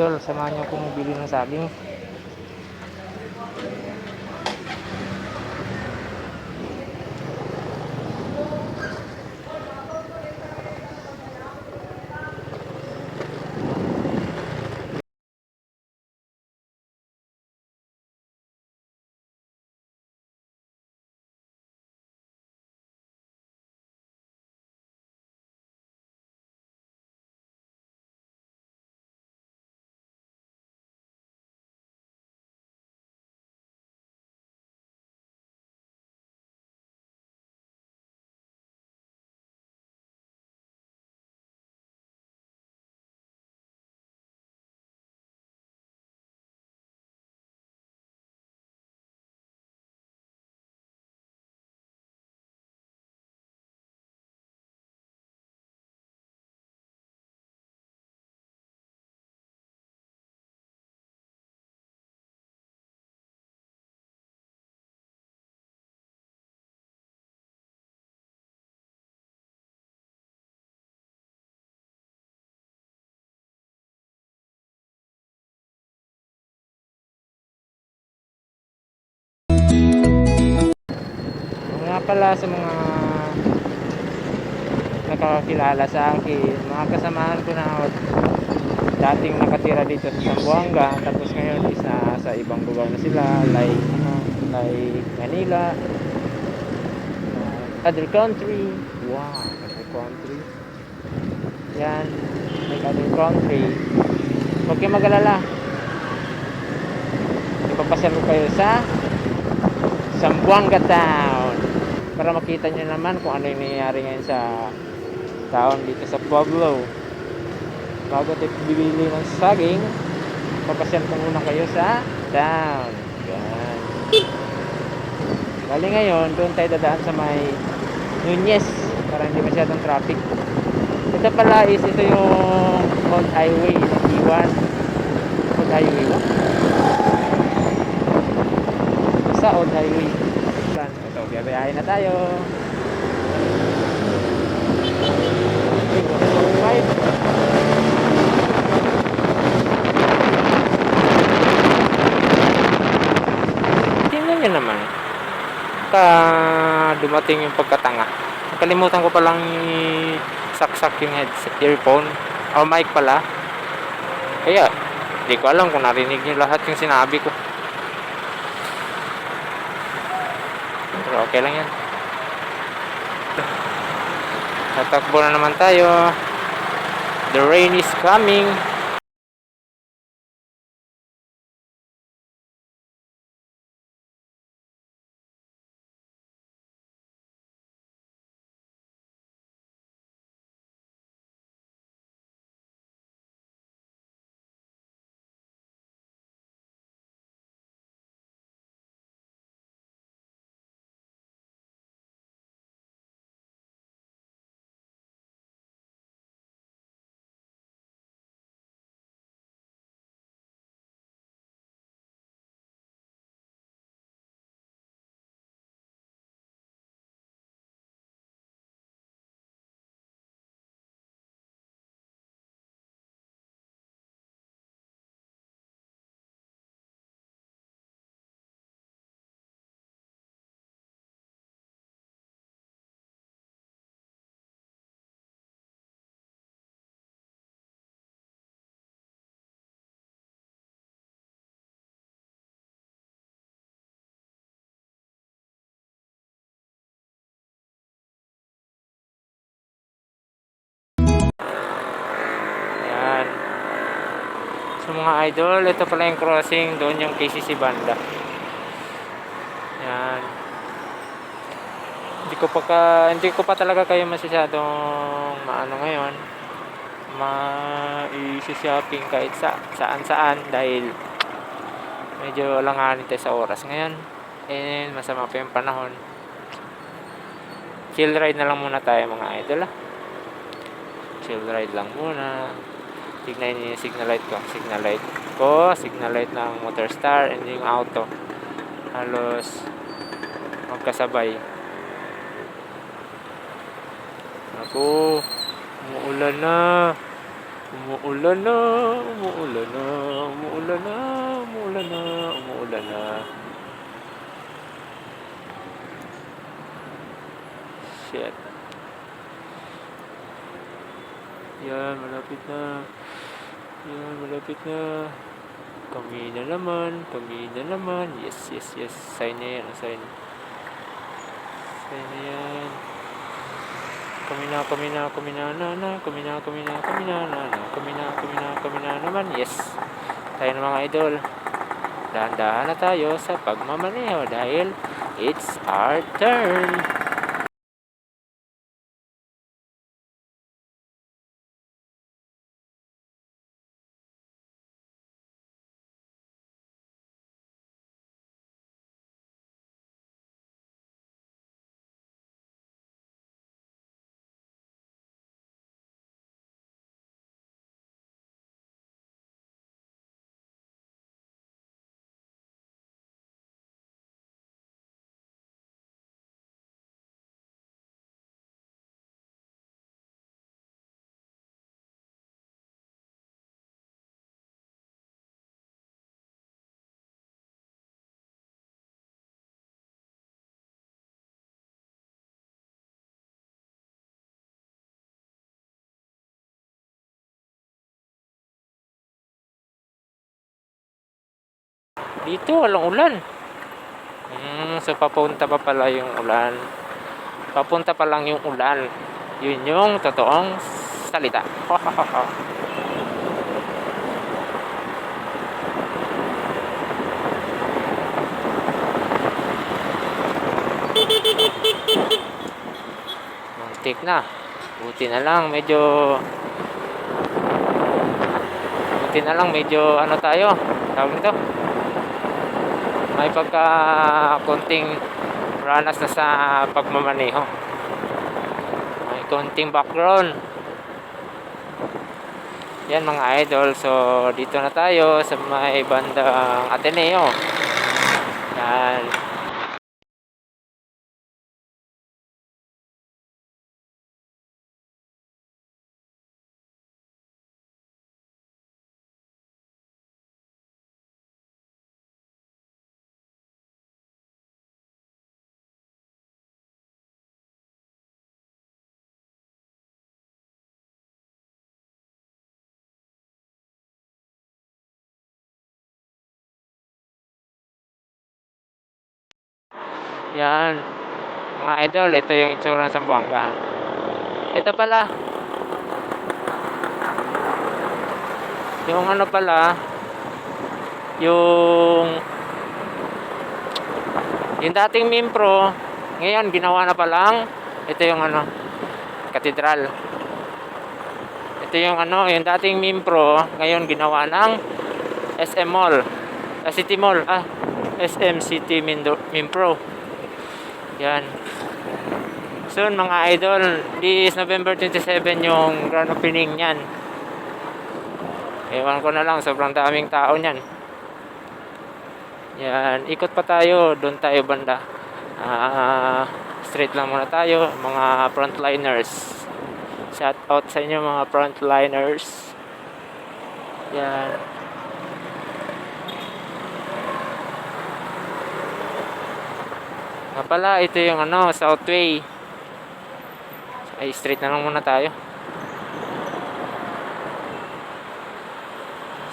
idol. Samahan niyo akong bili ng saging. Nga sa mga nakakakilala sa akin, mga kasamahan ko na dating nakatira dito sa Zamboanga tapos ngayon is nasa ibang lugar na sila like ano, like Manila uh, other country wow other country. Yan like other country. Huwag kayong mag-alala. Ipapasal ko kayo sa Zamboanga Town para makita nyo naman kung ano yung nangyayari ngayon sa town dito sa Pueblo. Bago tayo bibili ng saging papasyal ko muna kayo sa town. Yan. Bali ngayon doon tayo dadaan sa may Nunez para hindi masyadong traffic. Ito pala is ito yung old highway ng Iwan old highway ba? sa old highway ito biyabiyahin na tayo. Tingnan nyo naman. Ka dumating yung pagkatanga. Nakalimutan ko palang saksak yung headset, earphone. O mic pala. Kaya, hindi ko alam kung narinig nyo lahat yung sinabi ko. Pero okay lang yan. Tatakbo na naman tayo. The rain is coming. Mga idol, ito pala yung crossing. Doon yung KCC banda. Yan. Hindi ko pa ka, hindi ko pa talaga kayo masyadong maano ngayon ma-shopping kahit sa saan saan dahil medyo langanin tayo sa oras ngayon and masama pa yung panahon chill ride na lang muna tayo mga idol ah chill ride lang muna tignan niyo yung signal light ko signal light ko signal light ng motor star and yung auto halos magkasabay ako umuulan na Umuulan na, umuulan na, umuulan na, umuulan na, umuulan na. Shit. Yan, malapit na. Yan, malapit na. Kami na naman, kami na naman. Yes, yes, yes. Sign na yan, sign. Sign na yan. Kami na, kami na, kami na, na, na, kami na, kami na, kami na, na, na, kami na, kami na, kami na naman. Yes. Tayo na mga idol. Dahan-dahan na tayo sa pagmamaneho dahil it's our turn. Dito, walang ulan. Hmm, so papunta pa pala yung ulan. Papunta pa lang yung ulan. Yun yung totoong salita. Muntik na. Buti na lang, medyo... Buti na lang, medyo ano tayo. Tawag nito may pagka konting ranas na sa pagmamaneho. May konting background. Yan mga idol. So dito na tayo sa may bandang Ateneo. Yan Yan. Mga idol, ito yung itsura ng Zamboanga. Ito pala. Yung ano pala, yung yung dating Mimpro, ngayon ginawa na palang ito yung ano, katedral. Ito yung ano, yung dating Mimpro, ngayon ginawa ng SM Mall. Ah, City Mall, ah, SM City Mimpro. Yan. Soon mga idol, this November 27 yung grand opening niyan. Ewan ko na lang, sobrang daming tao niyan. Yan, ikot pa tayo, doon tayo banda. Ah, straight lang muna tayo, mga frontliners. Shout out sa inyo mga frontliners. Yan. Nga pala, ito yung ano, Southway. Ay, straight na lang muna tayo.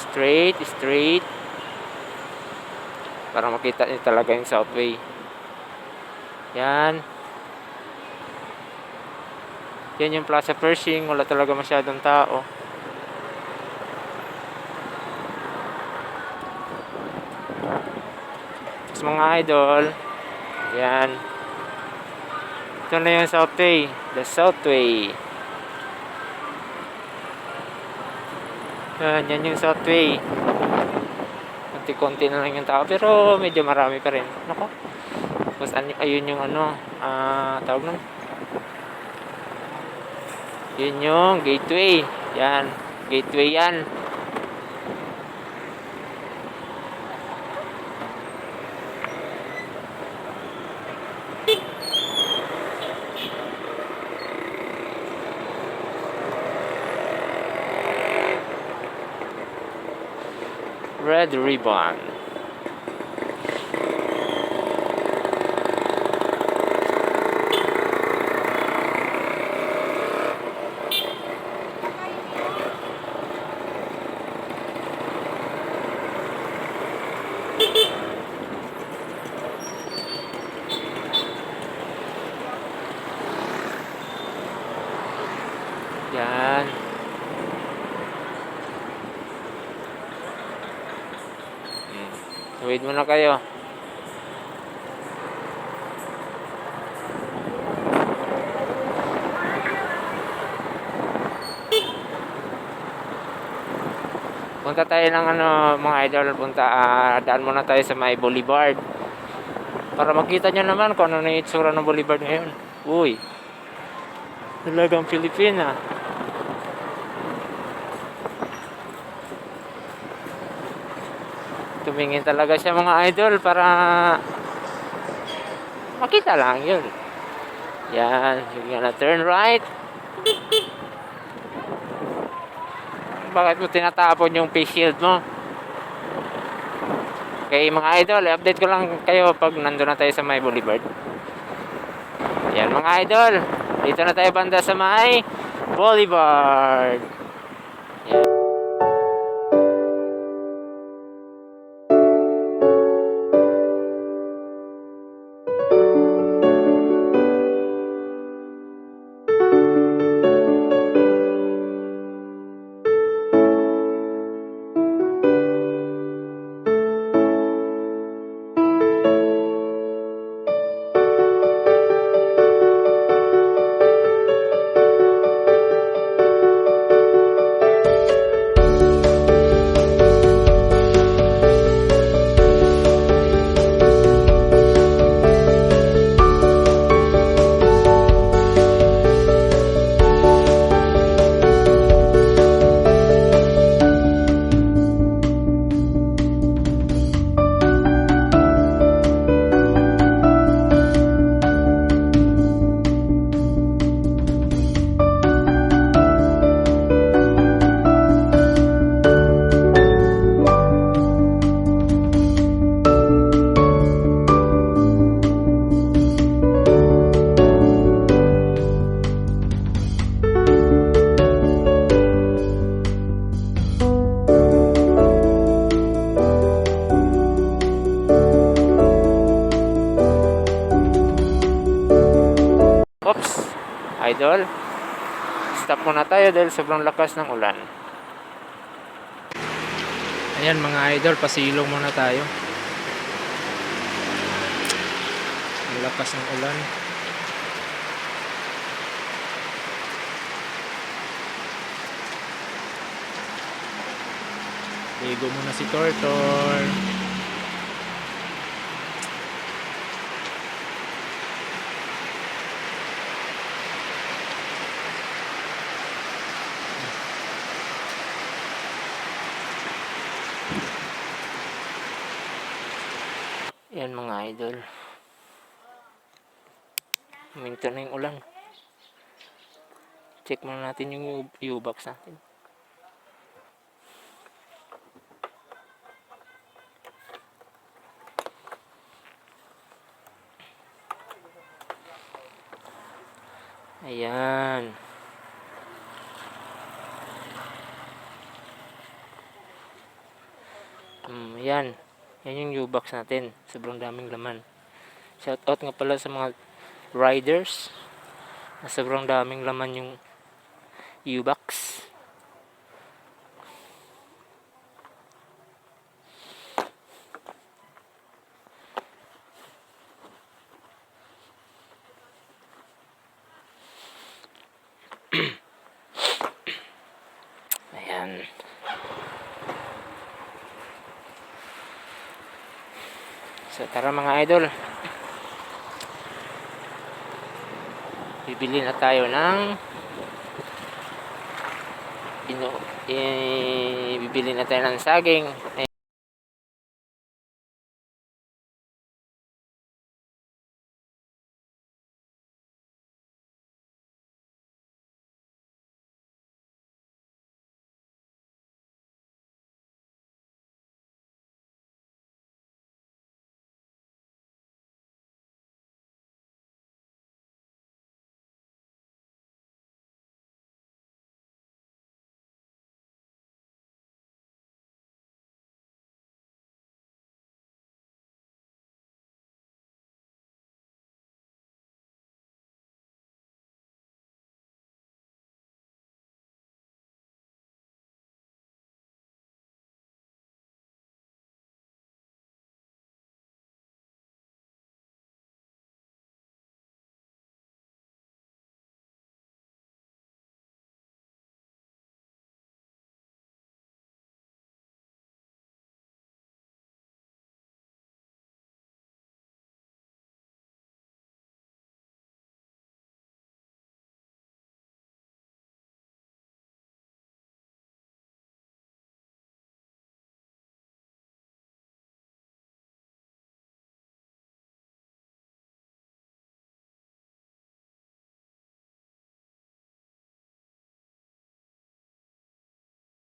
Straight, straight. Para makita niyo talaga yung Southway. Yan. Yan yung Plaza Pershing. Wala talaga masyadong tao. Mga idol, yan. Ito na yung Southway. The Southway. Yan, yan yung Southway. Konti-konti na lang yung tao. Pero medyo marami pa rin. Nako. Tapos ayun yung ano. ah tawag nun. Yun yung gateway. Yan. Gateway yan. Reborn. Punta tayo ng ano, mga idol, punta, ah, daan muna tayo sa may boulevard. Para makita nyo naman kung ano na yung itsura ng boulevard ngayon. Uy, talagang Pilipina. tumingin talaga siya mga idol para makita lang yun yan you're gonna turn right bakit mo tinatapon yung face shield mo. Okay mga idol update ko lang kayo pag nandun na tayo sa may boulevard yan mga idol dito na tayo banda sa may boulevard tayo dahil sobrang lakas ng ulan. Ayan mga idol, pasilong muna tayo. Ang lakas ng ulan. Ligo muna si Tortor. Yan mga idol. Minto na yung ulan. Check muna natin yung U-box natin. Ayan. Hmm, yan. Yan yung U-box natin. Sobrang daming laman. Shout out nga pala sa mga riders. Sobrang daming laman yung U-box. Ayan. So tara mga idol. Bibili na tayo ng ino eh, bibili na tayo ng saging.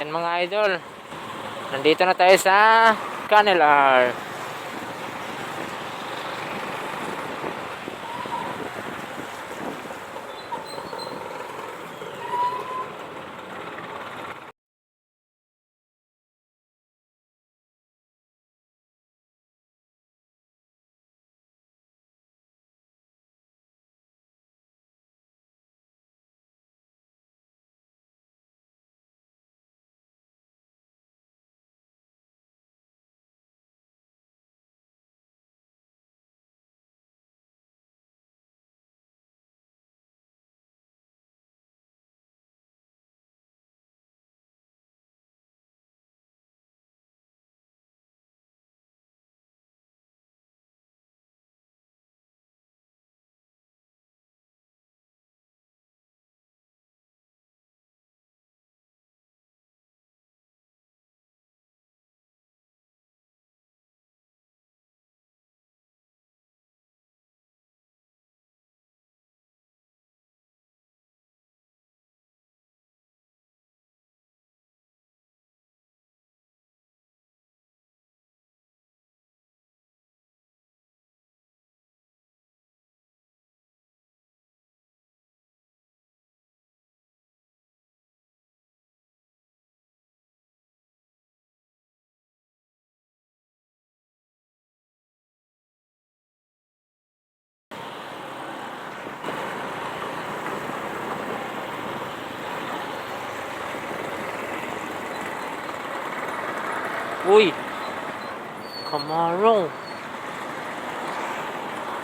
Yan mga idol. Nandito na tayo sa Canelar. Uy! Camaro!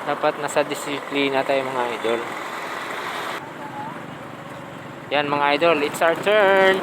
Dapat nasa disiplina tayo mga idol. Yan mga idol, it's our turn!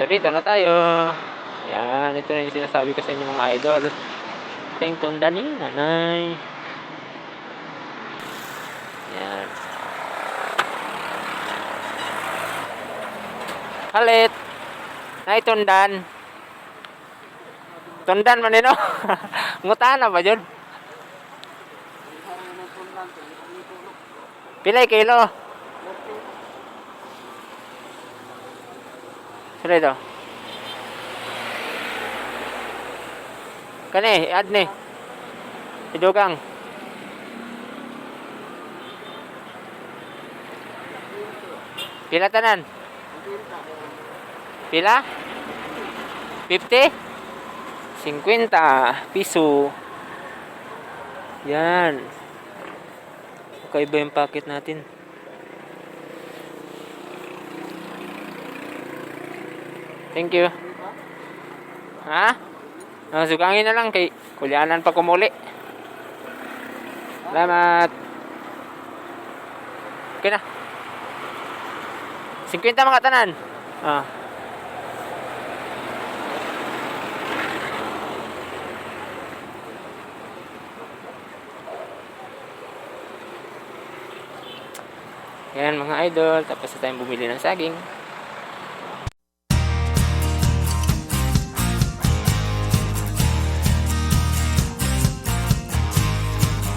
So na tayo. Yan, ito na yung sinasabi ko sa inyo mga idol. Ito yung tunda ni nanay. Yan. Halit. Nay tundan. Tundan man din, no? Ngutana ba yun? Pilay kilo. Sila ito. Kani, add ni. Idugang. Pila tanan? Pila? 50? 50 piso. Yan. Kakaiba yung packet natin. Thank you. Ha? Ah, sugangin na lang kay kulyanan pa kumuli. Salamat. Okay na. 50 mga tanan. Ah. Yan mga idol, tapos na tayong bumili ng saging.